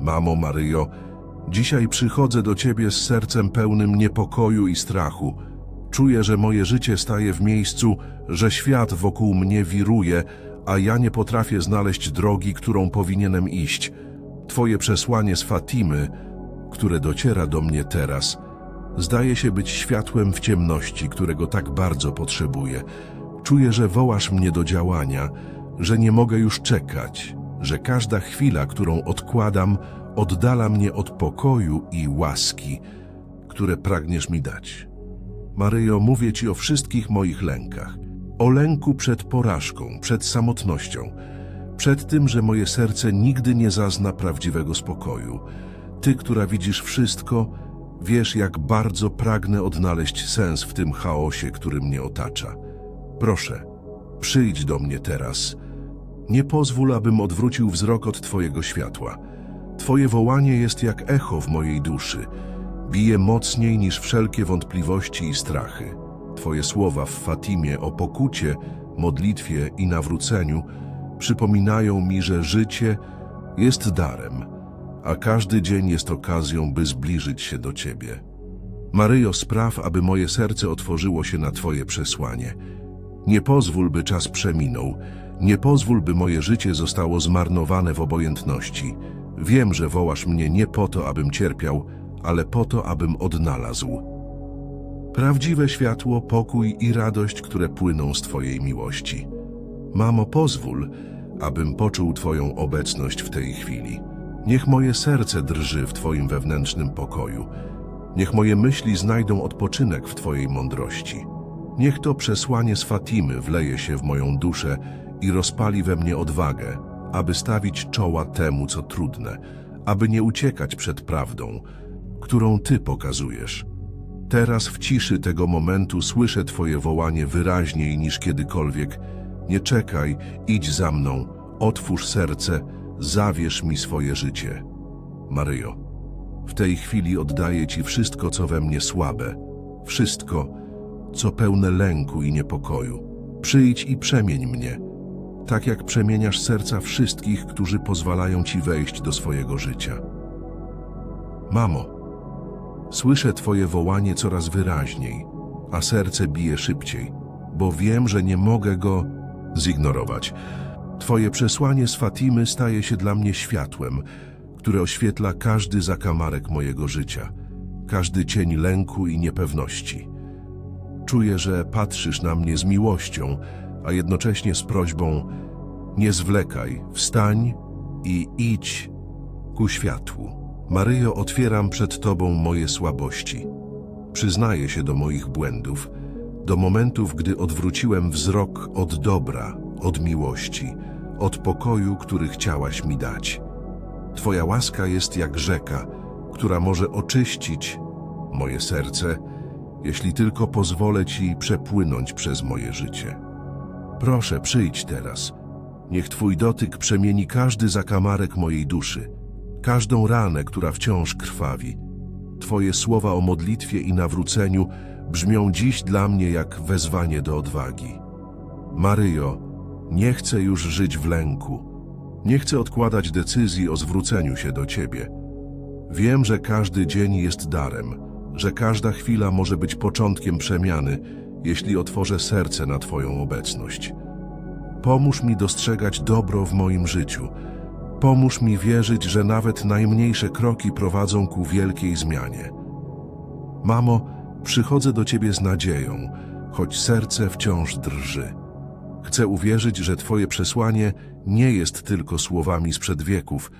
Mamo Maryjo, dzisiaj przychodzę do Ciebie z sercem pełnym niepokoju i strachu. Czuję, że moje życie staje w miejscu, że świat wokół mnie wiruje, a ja nie potrafię znaleźć drogi, którą powinienem iść. Twoje przesłanie z Fatimy, które dociera do mnie teraz, zdaje się być światłem w ciemności, którego tak bardzo potrzebuję. Czuję, że wołasz mnie do działania, że nie mogę już czekać, że każda chwila, którą odkładam, oddala mnie od pokoju i łaski, które pragniesz mi dać. Maryjo, mówię Ci o wszystkich moich lękach. O lęku przed porażką, przed samotnością, przed tym, że moje serce nigdy nie zazna prawdziwego spokoju. Ty, która widzisz wszystko, wiesz, jak bardzo pragnę odnaleźć sens w tym chaosie, który mnie otacza. Proszę, przyjdź do mnie teraz. Nie pozwól, abym odwrócił wzrok od Twojego światła. Twoje wołanie jest jak echo w mojej duszy. Bije mocniej niż wszelkie wątpliwości i strachy. Twoje słowa w Fatimie o pokucie, modlitwie i nawróceniu przypominają mi, że życie jest darem, a każdy dzień jest okazją, by zbliżyć się do Ciebie. Maryjo, spraw, aby moje serce otworzyło się na Twoje przesłanie. Nie pozwól, by czas przeminął. Nie pozwól, by moje życie zostało zmarnowane w obojętności. Wiem, że wołasz mnie nie po to, abym cierpiał, ale po to, abym odnalazł. Prawdziwe światło, pokój i radość, które płyną z Twojej miłości. Mamo, pozwól, abym poczuł Twoją obecność w tej chwili. Niech moje serce drży w Twoim wewnętrznym pokoju. Niech moje myśli znajdą odpoczynek w Twojej mądrości. Niech to przesłanie z Fatimy wleje się w moją duszę i rozpali we mnie odwagę, aby stawić czoła temu, co trudne, aby nie uciekać przed prawdą, którą Ty pokazujesz. Teraz w ciszy tego momentu słyszę Twoje wołanie wyraźniej niż kiedykolwiek. Nie czekaj, idź za mną, otwórz serce, zawierz mi swoje życie. Maryjo, w tej chwili oddaję Ci wszystko, co we mnie słabe, wszystko, co pełne lęku i niepokoju. Przyjdź i przemień mnie, tak jak przemieniasz serca wszystkich, którzy pozwalają Ci wejść do swojego życia. Mamo, słyszę Twoje wołanie coraz wyraźniej, a serce bije szybciej, bo wiem, że nie mogę go zignorować. Twoje przesłanie z Fatimy staje się dla mnie światłem, które oświetla każdy zakamarek mojego życia, każdy cień lęku i niepewności. Czuję, że patrzysz na mnie z miłością, a jednocześnie z prośbą: nie zwlekaj, wstań i idź ku światłu. Maryjo, otwieram przed Tobą moje słabości. Przyznaję się do moich błędów, do momentów, gdy odwróciłem wzrok od dobra, od miłości, od pokoju, który chciałaś mi dać. Twoja łaska jest jak rzeka, która może oczyścić moje serce, jeśli tylko pozwolę Ci przepłynąć przez moje życie. Proszę, przyjdź teraz. Niech Twój dotyk przemieni każdy zakamarek mojej duszy, każdą ranę, która wciąż krwawi. Twoje słowa o modlitwie i nawróceniu brzmią dziś dla mnie jak wezwanie do odwagi. Maryjo, nie chcę już żyć w lęku. Nie chcę odkładać decyzji o zwróceniu się do Ciebie. Wiem, że każdy dzień jest darem, że każda chwila może być początkiem przemiany, jeśli otworzę serce na Twoją obecność. Pomóż mi dostrzegać dobro w moim życiu. Pomóż mi wierzyć, że nawet najmniejsze kroki prowadzą ku wielkiej zmianie. Mamo, przychodzę do Ciebie z nadzieją, choć serce wciąż drży. Chcę uwierzyć, że Twoje przesłanie nie jest tylko słowami sprzed wieków,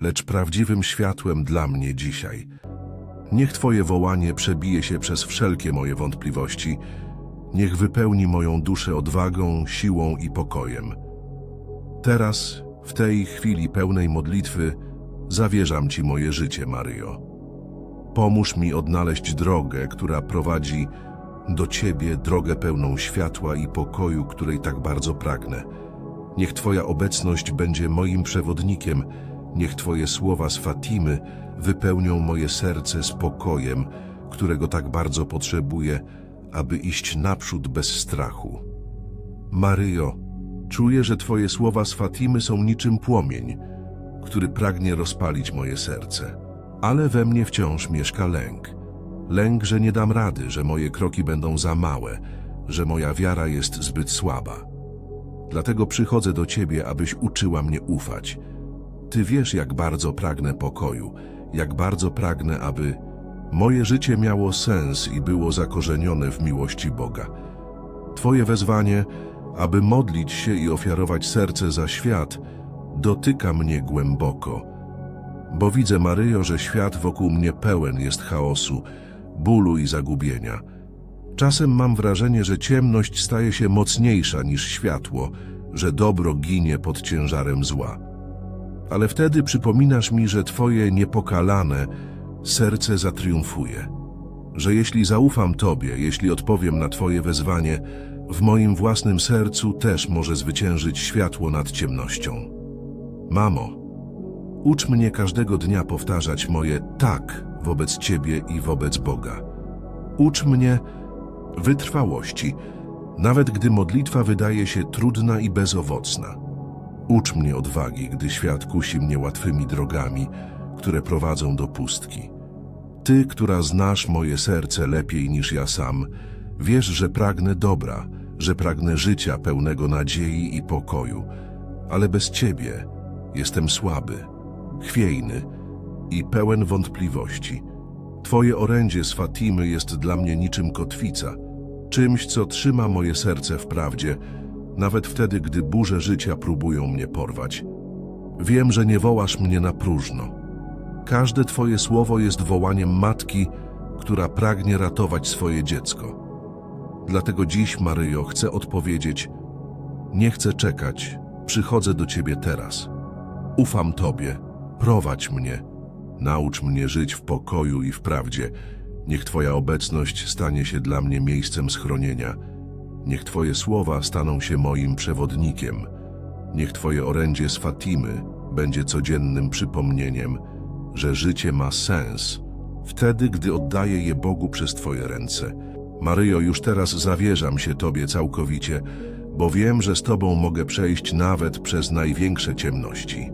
lecz prawdziwym światłem dla mnie dzisiaj. Niech Twoje wołanie przebije się przez wszelkie moje wątpliwości, niech wypełni moją duszę odwagą, siłą i pokojem. Teraz, w tej chwili pełnej modlitwy, zawierzam Ci moje życie, Maryjo. Pomóż mi odnaleźć drogę, która prowadzi do Ciebie, drogę pełną światła i pokoju, której tak bardzo pragnę. Niech Twoja obecność będzie moim przewodnikiem, niech Twoje słowa z Fatimy wypełnią moje serce spokojem, którego tak bardzo potrzebuję, aby iść naprzód bez strachu. Maryjo, czuję, że Twoje słowa z Fatimy są niczym płomień, który pragnie rozpalić moje serce. Ale we mnie wciąż mieszka lęk. Lęk, że nie dam rady, że moje kroki będą za małe, że moja wiara jest zbyt słaba. Dlatego przychodzę do Ciebie, abyś uczyła mnie ufać. Ty wiesz, jak bardzo pragnę pokoju, jak bardzo pragnę, aby moje życie miało sens i było zakorzenione w miłości Boga. Twoje wezwanie, aby modlić się i ofiarować serce za świat, dotyka mnie głęboko. Bo widzę, Maryjo, że świat wokół mnie pełen jest chaosu, bólu i zagubienia. Czasem mam wrażenie, że ciemność staje się mocniejsza niż światło, że dobro ginie pod ciężarem zła. Ale wtedy przypominasz mi, że Twoje niepokalane serce zatriumfuje. Że jeśli zaufam Tobie, jeśli odpowiem na Twoje wezwanie, w moim własnym sercu też może zwyciężyć światło nad ciemnością. Mamo, ucz mnie każdego dnia powtarzać moje tak wobec Ciebie i wobec Boga. Ucz mnie wytrwałości, nawet gdy modlitwa wydaje się trudna i bezowocna. Ucz mnie odwagi, gdy świat kusi mnie łatwymi drogami, które prowadzą do pustki. Ty, która znasz moje serce lepiej niż ja sam, wiesz, że pragnę dobra, że pragnę życia pełnego nadziei i pokoju, ale bez Ciebie jestem słaby, chwiejny i pełen wątpliwości. Twoje orędzie z Fatimy jest dla mnie niczym kotwica, czymś, co trzyma moje serce w prawdzie, nawet wtedy, gdy burze życia próbują mnie porwać. Wiem, że nie wołasz mnie na próżno. Każde Twoje słowo jest wołaniem matki, która pragnie ratować swoje dziecko. Dlatego dziś, Maryjo, chcę odpowiedzieć: Nie chcę czekać, przychodzę do Ciebie teraz. Ufam Tobie, prowadź mnie, naucz mnie żyć w pokoju i w prawdzie. Niech Twoja obecność stanie się dla mnie miejscem schronienia. Niech Twoje słowa staną się moim przewodnikiem. Niech Twoje orędzie z Fatimy będzie codziennym przypomnieniem, że życie ma sens, wtedy, gdy oddaję je Bogu przez Twoje ręce. Maryjo, już teraz zawierzam się Tobie całkowicie, bo wiem, że z Tobą mogę przejść nawet przez największe ciemności.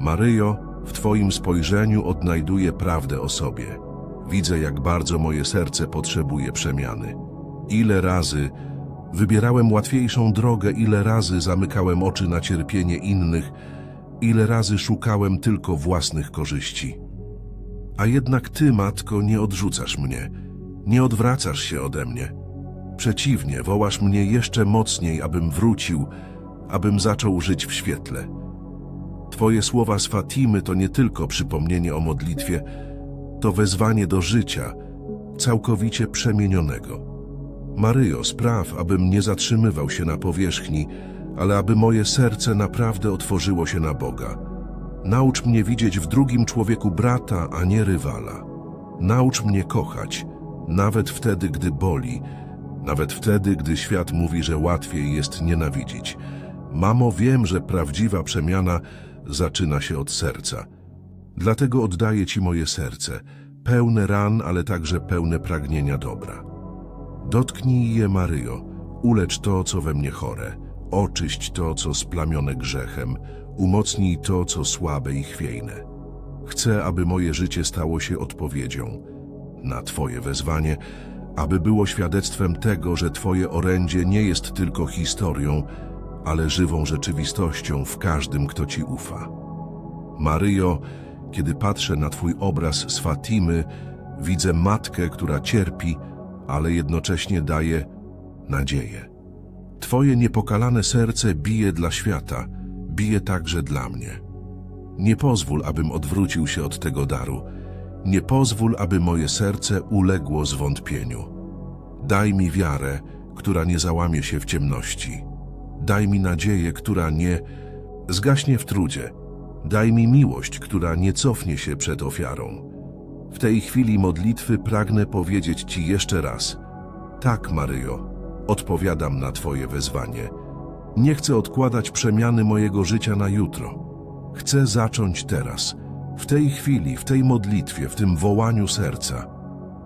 Maryjo, w Twoim spojrzeniu odnajduję prawdę o sobie. Widzę, jak bardzo moje serce potrzebuje przemiany. Ile razy wybierałem łatwiejszą drogę, ile razy zamykałem oczy na cierpienie innych, ile razy szukałem tylko własnych korzyści. A jednak Ty, Matko, nie odrzucasz mnie, nie odwracasz się ode mnie. Przeciwnie, wołasz mnie jeszcze mocniej, abym wrócił, abym zaczął żyć w świetle. Twoje słowa z Fatimy to nie tylko przypomnienie o modlitwie, to wezwanie do życia, całkowicie przemienionego. Maryjo, spraw, abym nie zatrzymywał się na powierzchni, ale aby moje serce naprawdę otworzyło się na Boga. Naucz mnie widzieć w drugim człowieku brata, a nie rywala. Naucz mnie kochać, nawet wtedy, gdy boli, nawet wtedy, gdy świat mówi, że łatwiej jest nienawidzić. Mamo, wiem, że prawdziwa przemiana zaczyna się od serca. Dlatego oddaję Ci moje serce, pełne ran, ale także pełne pragnienia dobra. Dotknij je, Maryjo, ulecz to, co we mnie chore, oczyść to, co splamione grzechem, umocnij to, co słabe i chwiejne. Chcę, aby moje życie stało się odpowiedzią na Twoje wezwanie, aby było świadectwem tego, że Twoje orędzie nie jest tylko historią, ale żywą rzeczywistością w każdym, kto Ci ufa. Maryjo, kiedy patrzę na Twój obraz z Fatimy, widzę matkę, która cierpi, ale jednocześnie daje nadzieję. Twoje niepokalane serce bije dla świata, bije także dla mnie. Nie pozwól, abym odwrócił się od tego daru. Nie pozwól, aby moje serce uległo zwątpieniu. Daj mi wiarę, która nie załamie się w ciemności. Daj mi nadzieję, która nie zgaśnie w trudzie. Daj mi miłość, która nie cofnie się przed ofiarą. W tej chwili modlitwy pragnę powiedzieć Ci jeszcze raz. Tak, Maryjo, odpowiadam na Twoje wezwanie. Nie chcę odkładać przemiany mojego życia na jutro. Chcę zacząć teraz, w tej chwili, w tej modlitwie, w tym wołaniu serca.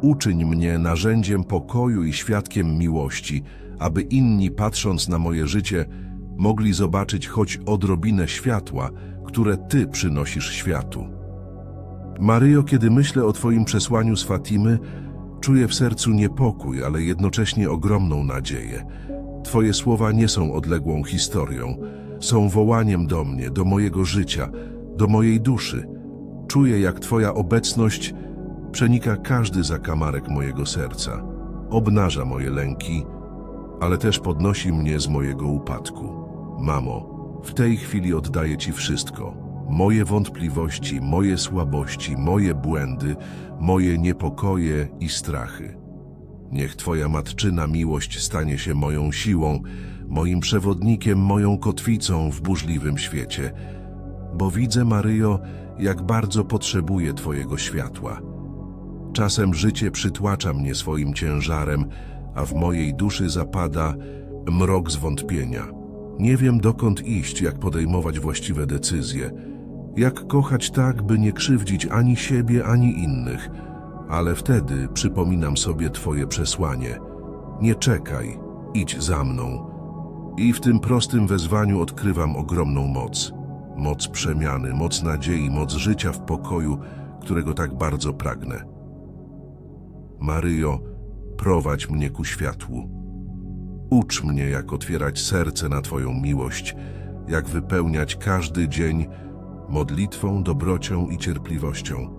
Uczyń mnie narzędziem pokoju i świadkiem miłości, aby inni, patrząc na moje życie, mogli zobaczyć choć odrobinę światła, które Ty przynosisz światu. Maryjo, kiedy myślę o Twoim przesłaniu z Fatimy, czuję w sercu niepokój, ale jednocześnie ogromną nadzieję. Twoje słowa nie są odległą historią, są wołaniem do mnie, do mojego życia, do mojej duszy. Czuję, jak Twoja obecność przenika każdy zakamarek mojego serca, obnaża moje lęki, ale też podnosi mnie z mojego upadku. Mamo, w tej chwili oddaję Ci wszystko. Moje wątpliwości, moje słabości, moje błędy, moje niepokoje i strachy. Niech Twoja matczyna miłość stanie się moją siłą, moim przewodnikiem, moją kotwicą w burzliwym świecie. Bo widzę, Maryjo, jak bardzo potrzebuję Twojego światła. Czasem życie przytłacza mnie swoim ciężarem, a w mojej duszy zapada mrok zwątpienia. Nie wiem dokąd iść, jak podejmować właściwe decyzje, jak kochać tak, by nie krzywdzić ani siebie, ani innych. Ale wtedy przypominam sobie Twoje przesłanie. Nie czekaj, idź za mną. I w tym prostym wezwaniu odkrywam ogromną moc. Moc przemiany, moc nadziei, moc życia w pokoju, którego tak bardzo pragnę. Maryjo, prowadź mnie ku światłu. Ucz mnie, jak otwierać serce na Twoją miłość, jak wypełniać każdy dzień modlitwą, dobrocią i cierpliwością.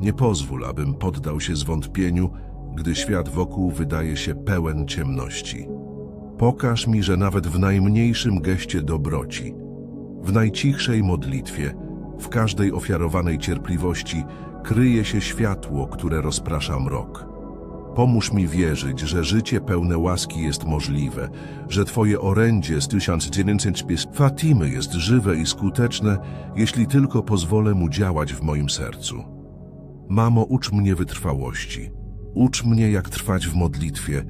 Nie pozwól, abym poddał się zwątpieniu, gdy świat wokół wydaje się pełen ciemności. Pokaż mi, że nawet w najmniejszym geście dobroci, w najcichszej modlitwie, w każdej ofiarowanej cierpliwości kryje się światło, które rozprasza mrok. Pomóż mi wierzyć, że życie pełne łaski jest możliwe, że Twoje orędzie z 1900 Fatimy jest żywe i skuteczne, jeśli tylko pozwolę mu działać w moim sercu. Mamo, ucz mnie wytrwałości. Ucz mnie, jak trwać w modlitwie,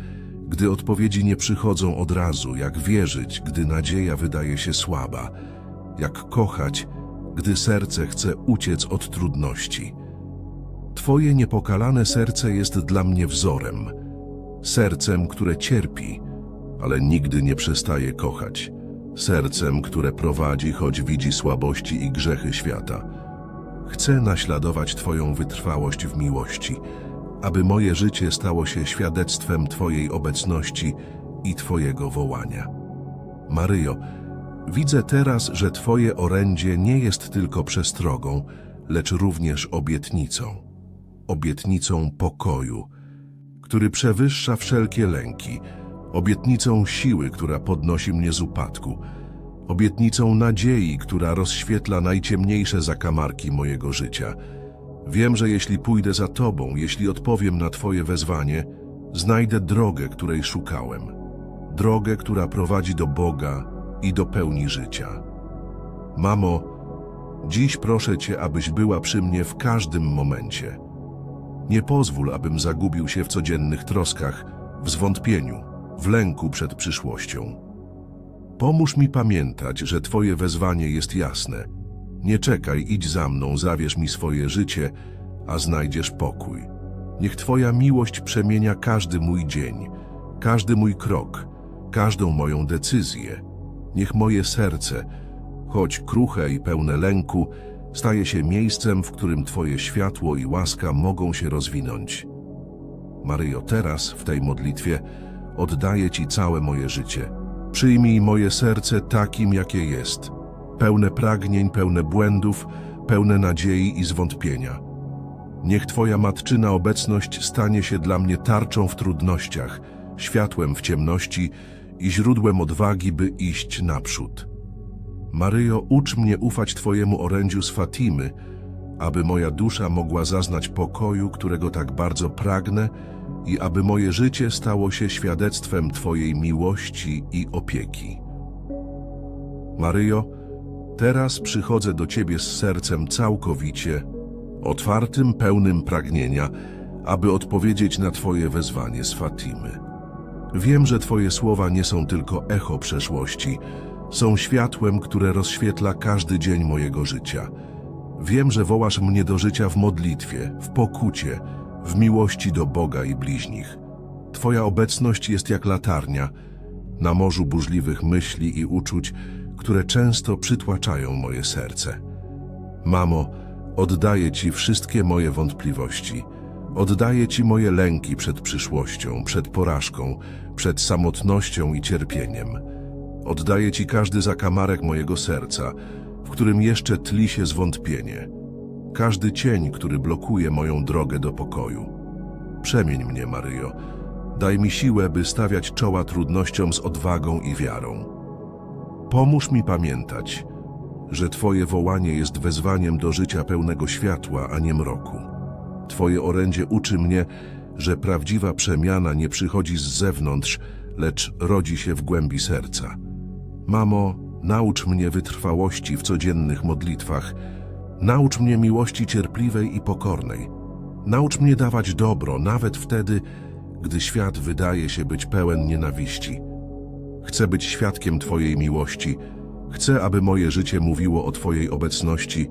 gdy odpowiedzi nie przychodzą od razu, jak wierzyć, gdy nadzieja wydaje się słaba, jak kochać, gdy serce chce uciec od trudności. Twoje niepokalane serce jest dla mnie wzorem, sercem, które cierpi, ale nigdy nie przestaje kochać, sercem, które prowadzi, choć widzi słabości i grzechy świata. Chcę naśladować Twoją wytrwałość w miłości, aby moje życie stało się świadectwem Twojej obecności i Twojego wołania. Maryjo, widzę teraz, że Twoje orędzie nie jest tylko przestrogą, lecz również obietnicą obietnicą pokoju, który przewyższa wszelkie lęki, obietnicą siły, która podnosi mnie z upadku, obietnicą nadziei, która rozświetla najciemniejsze zakamarki mojego życia. Wiem, że jeśli pójdę za Tobą, jeśli odpowiem na Twoje wezwanie, znajdę drogę, której szukałem. Drogę, która prowadzi do Boga i do pełni życia. Mamo, dziś proszę Cię, abyś była przy mnie w każdym momencie. Nie pozwól, abym zagubił się w codziennych troskach, w zwątpieniu, w lęku przed przyszłością. Pomóż mi pamiętać, że Twoje wezwanie jest jasne. Nie czekaj, idź za mną, zawierz mi swoje życie, a znajdziesz pokój. Niech Twoja miłość przemienia każdy mój dzień, każdy mój krok, każdą moją decyzję. Niech moje serce, choć kruche i pełne lęku, staje się miejscem, w którym Twoje światło i łaska mogą się rozwinąć. Maryjo, teraz w tej modlitwie oddaję Ci całe moje życie. Przyjmij moje serce takim, jakie jest, pełne pragnień, pełne błędów, pełne nadziei i zwątpienia. Niech Twoja matczyna obecność stanie się dla mnie tarczą w trudnościach, światłem w ciemności i źródłem odwagi, by iść naprzód. Maryjo, ucz mnie ufać Twojemu orędziu z Fatimy, aby moja dusza mogła zaznać pokoju, którego tak bardzo pragnę i aby moje życie stało się świadectwem Twojej miłości i opieki. Maryjo, teraz przychodzę do Ciebie z sercem całkowicie, otwartym, pełnym pragnienia, aby odpowiedzieć na Twoje wezwanie z Fatimy. Wiem, że Twoje słowa nie są tylko echo przeszłości, są światłem, które rozświetla każdy dzień mojego życia. Wiem, że wołasz mnie do życia w modlitwie, w pokucie, w miłości do Boga i bliźnich. Twoja obecność jest jak latarnia na morzu burzliwych myśli i uczuć, które często przytłaczają moje serce. Mamo, oddaję Ci wszystkie moje wątpliwości. Oddaję Ci moje lęki przed przyszłością, przed porażką, przed samotnością i cierpieniem. Oddaję Ci każdy zakamarek mojego serca, w którym jeszcze tli się zwątpienie. Każdy cień, który blokuje moją drogę do pokoju. Przemień mnie, Maryjo. Daj mi siłę, by stawiać czoła trudnościom z odwagą i wiarą. Pomóż mi pamiętać, że Twoje wołanie jest wezwaniem do życia pełnego światła, a nie mroku. Twoje orędzie uczy mnie, że prawdziwa przemiana nie przychodzi z zewnątrz, lecz rodzi się w głębi serca. Mamo, naucz mnie wytrwałości w codziennych modlitwach. Naucz mnie miłości cierpliwej i pokornej. Naucz mnie dawać dobro, nawet wtedy, gdy świat wydaje się być pełen nienawiści. Chcę być świadkiem Twojej miłości. Chcę, aby moje życie mówiło o Twojej obecności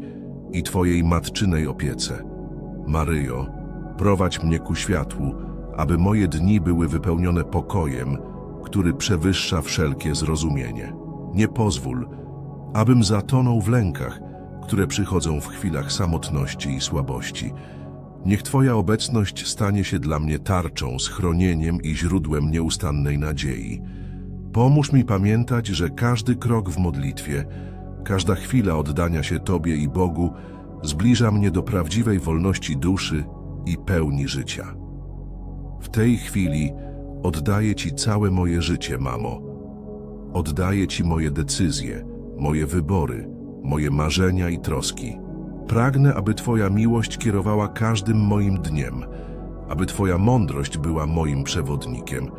i Twojej matczynej opiece. Maryjo, prowadź mnie ku światłu, aby moje dni były wypełnione pokojem, który przewyższa wszelkie zrozumienie. Nie pozwól, abym zatonął w lękach, które przychodzą w chwilach samotności i słabości. Niech Twoja obecność stanie się dla mnie tarczą, schronieniem i źródłem nieustannej nadziei. Pomóż mi pamiętać, że każdy krok w modlitwie, każda chwila oddania się Tobie i Bogu zbliża mnie do prawdziwej wolności duszy i pełni życia. W tej chwili oddaję Ci całe moje życie, mamo. Oddaję Ci moje decyzje, moje wybory, moje marzenia i troski. Pragnę, aby Twoja miłość kierowała każdym moim dniem, aby Twoja mądrość była moim przewodnikiem,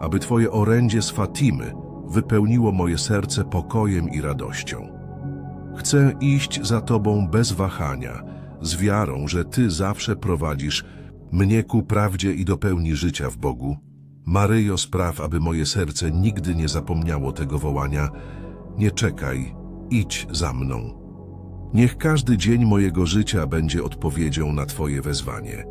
aby Twoje orędzie z Fatimy wypełniło moje serce pokojem i radością. Chcę iść za Tobą bez wahania, z wiarą, że Ty zawsze prowadzisz mnie ku prawdzie i do pełni życia w Bogu. Maryjo, spraw, aby moje serce nigdy nie zapomniało tego wołania. Nie czekaj, idź za mną. Niech każdy dzień mojego życia będzie odpowiedzią na Twoje wezwanie.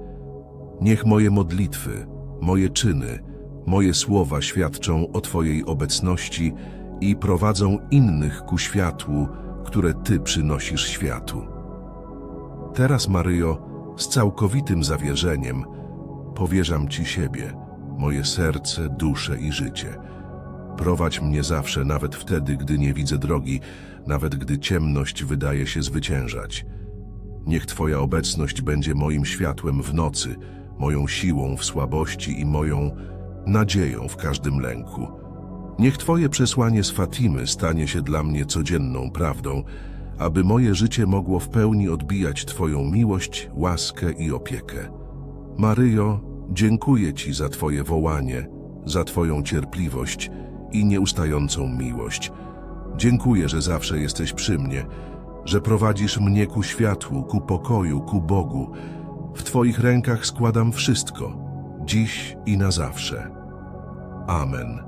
Niech moje modlitwy, moje czyny, moje słowa świadczą o Twojej obecności i prowadzą innych ku światłu, które Ty przynosisz światu. Teraz, Maryjo, z całkowitym zawierzeniem powierzam Ci siebie, moje serce, duszę i życie. Prowadź mnie zawsze, nawet wtedy, gdy nie widzę drogi, nawet gdy ciemność wydaje się zwyciężać. Niech Twoja obecność będzie moim światłem w nocy, moją siłą w słabości i moją nadzieją w każdym lęku. Niech Twoje przesłanie z Fatimy stanie się dla mnie codzienną prawdą, aby moje życie mogło w pełni odbijać Twoją miłość, łaskę i opiekę. Maryjo, dziękuję Ci za Twoje wołanie, za Twoją cierpliwość i nieustającą miłość. Dziękuję, że zawsze jesteś przy mnie, że prowadzisz mnie ku światłu, ku pokoju, ku Bogu. W Twoich rękach składam wszystko, dziś i na zawsze. Amen.